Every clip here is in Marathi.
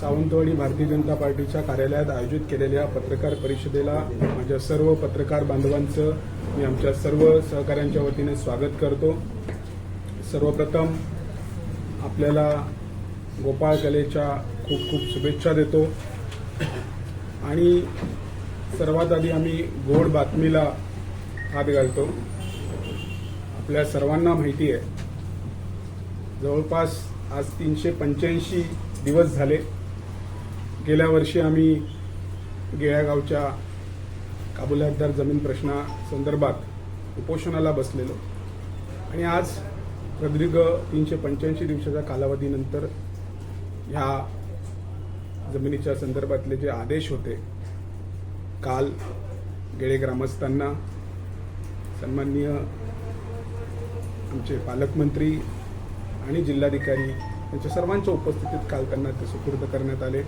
सावंतवाडी भारतीय जनता पार्टीच्या कार्यालयात आयोजित केलेल्या पत्रकार परिषदेला माझ्या सर्व पत्रकार बांधवांचं मी आमच्या सर्व सहकाऱ्यांच्या वतीने स्वागत करतो. सर्वप्रथम आपल्याला गोपाळ कलेच्या खूप खूप शुभेच्छा देतो. आणि सर्वात आधी आम्ही गोड बातमीला हात घालतो. आपल्या सर्वांना माहिती आहे. जवळपास आज तीनशे पंच्याऐंशी दिवस झाले. गेल्या वर्षी आम्ही गेळ्यागावच्या काबुलातदार जमीन प्रश्नासंदर्भात उपोषणाला बसलेलो. आणि आज प्रदीर्घ तीनशे पंच्याऐंशी दिवसाच्या कालावधीनंतर ह्या जमिनीच्या संदर्भातले जे आदेश होते काल गेळे ग्रामस्थांना सन्माननीय आमचे पालकमंत्री आणि जिल्हाधिकारी यांच्या सर्वांच्या उपस्थितीत काल त्यांना ते सुपूर्द करण्यात आले.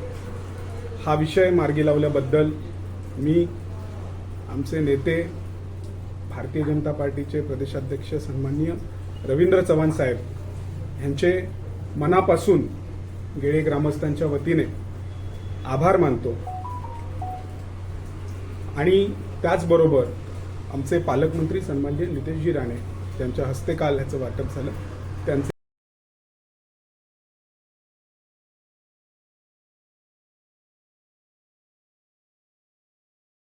हा विषय मार्गी लावल्याबद्दल मी आमचे नेते भारतीय जनता पार्टीचे प्रदेशाध्यक्ष सन्माननीय रवींद्र चव्हाण साहेब यांचे मनापासून गेळे ग्रामस्थांच्या वतीने आभार मानतो. आणि त्याचबरोबर आमचे पालकमंत्री सन्माननीय नितेशजी राणे यांच्या हस्ते काल ह्याचं वाटप झालं. त्यांचे